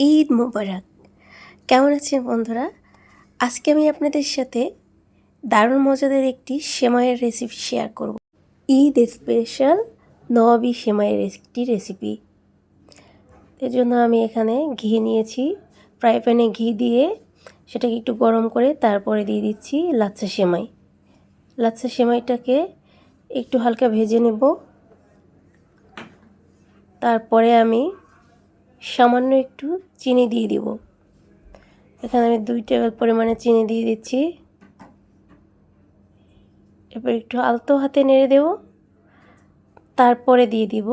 ঈদ মোবারক। কেমন আছেন বন্ধুরা? আজকে আমি আপনাদের সাথে দারুণ মজাদার একটি সেমাইয়ের রেসিপি শেয়ার করব। ঈদ স্পেশাল নবাবী সেমাইয়ের একটি রেসিপি এর জন্য আমি এখানে ঘি নিয়েছি। ফ্রাই প্যানে ঘি দিয়ে সেটাকে একটু গরম করে তারপরে দিয়ে দিচ্ছি লাচ্ছা সেমাই। লাচ্ছা সেমাইটাকে একটু হালকা ভেজে নেব। তারপরে আমি সামান্য একটু চিনি দিয়ে দিব। এখানে আমি দুই টেবিল পরিমাণে চিনি দিয়ে দিচ্ছি। এরপর একটু আলতো হাতে নেড়ে দেব। তারপরে দিয়ে দিব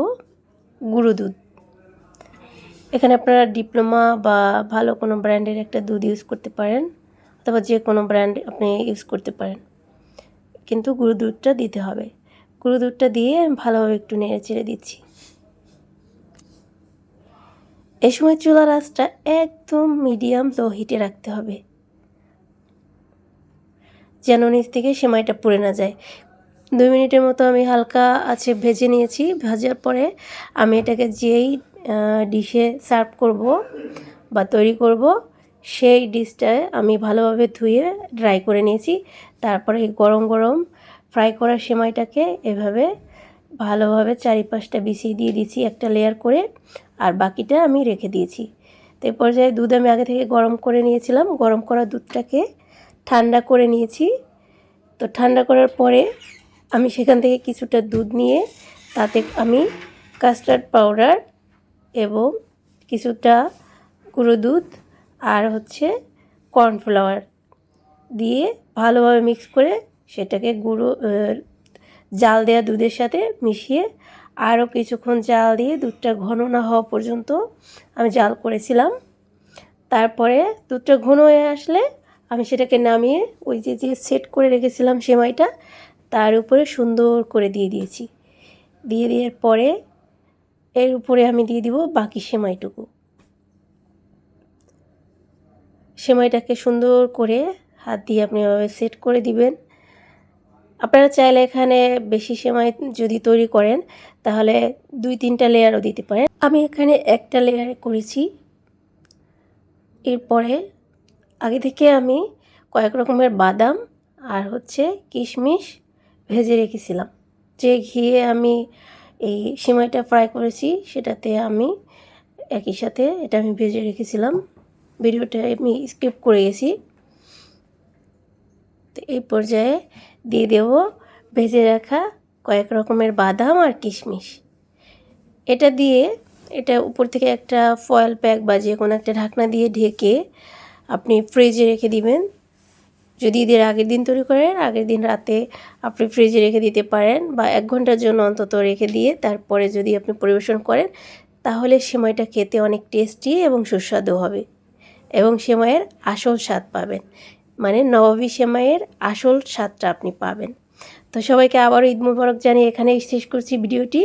গুঁড়ো দুধ। এখানে আপনারা ডিপ্লোমা বা ভালো কোনো ব্র্যান্ডের একটা দুধ ইউজ করতে পারেন, অথবা যে কোনো ব্র্যান্ড আপনি ইউজ করতে পারেন। কিন্তু গুঁড়ো দুধটা দিতে হবে। গুঁড়ো দুধটা দিয়ে ভালোভাবে একটু নেড়ে চেড়ে দিচ্ছি। এ সময় চুলার আঁচটা একদম মিডিয়াম লো হিটে রাখতে হবে। যেন নিচ থেকে সেমাইটা পুড়ে না যায়। দুই মিনিটের মতো আমি হালকা আছে ভেজে নিয়েছি। ভাজার পরে আমি এটাকে যেই ডিশে সার্ভ করব বা তৈরি করব, সেই ডিশটায় আমি ভালোভাবে ধুয়ে ড্রাই করে নিয়েছি। তারপরে গরম গরম ফ্রাই করা সেমাইটাকে এভাবে ভালোভাবে চারিপাশটা বিছিয়ে দিয়ে দিয়েছি একটা লেয়ার করে। আর বাকিটা আমি রেখে দিয়েছি। তো এই পর্যায়ে দুধ আমি আগে থেকে গরম করে নিয়েছিলাম। গরম করা দুধটাকে ঠান্ডা করে নিয়েছি। তো ঠান্ডা করার পরে আমি সেখান থেকে কিছুটা দুধ নিয়ে তাতে আমি কাস্টার্ড পাউডার এবং কিছুটা গুঁড়ো দুধ আর হচ্ছে কর্নফ্লাওয়ার দিয়ে ভালোভাবে মিক্স করে সেটাকে গুঁড়ো জাল দেওয়া দুধের সাথে মিশিয়ে আরও কিছুক্ষণ জাল দিয়ে দুধটা ঘন না হওয়া পর্যন্ত আমি জাল করেছিলাম। তারপরে দুধটা ঘন হয়ে আসলে আমি সেটাকে নামিয়ে ওই যে যে সেট করে রেখেছিলাম সেমাইটা, তার উপরে সুন্দর করে দিয়ে দিয়েছি। দিয়ে দেওয়ার পরে এর উপরে আমি দিয়ে দিব বাকি সেমাইটুকু। সেমাইটাকে সুন্দর করে হাত দিয়ে আপনি এভাবে সেট করে দিবেন। আপনারা চাইলে এখানে বেশি সেমাই যদি তৈরি করেন, তাহলে দুই তিনটা লেয়ারও দিতে পারেন। আমি এখানে একটা লেয়ারে করেছি। এরপরে আগে থেকে আমি কয়েক রকমের বাদাম আর হচ্ছে কিশমিশ ভেজে রেখেছিলাম। যে ঘিয়ে আমি এই সিমাইটা ফ্রাই করেছি, সেটাতে আমি একই সাথে এটা আমি ভেজে রেখেছিলাম। ভিডিওটা আমি স্কিপ করে গেছি। তো এই পর্যায়ে দিয়ে দেব ভেজে রাখা কয়েক রকমের বাদাম আর কিশমিশ। এটা দিয়ে এটা উপর থেকে একটা ফয়েল প্যাক বা যে কোনো একটা ঢাকনা দিয়ে ঢেকে আপনি ফ্রিজে রেখে দিবেন। যদি ঈদের আগের দিন তৈরি করেন, আগের দিন রাতে আপনি ফ্রিজে রেখে দিতে পারেন বা এক ঘণ্টার জন্য অন্তত রেখে দিয়ে তারপরে যদি আপনি পরিবেশন করেন, তাহলে সেমাইটা খেতে অনেক টেস্টি এবং সুস্বাদু হবে এবং সেমাইয়ের আসল স্বাদ পাবেন। মানে নবাবী সেমাইয়ের আসল স্বাদটা আপনি পাবেন। তো সবাইকে আবারও ঈদ মুবারক জানিয়ে এখানেই শেষ করছি ভিডিওটি।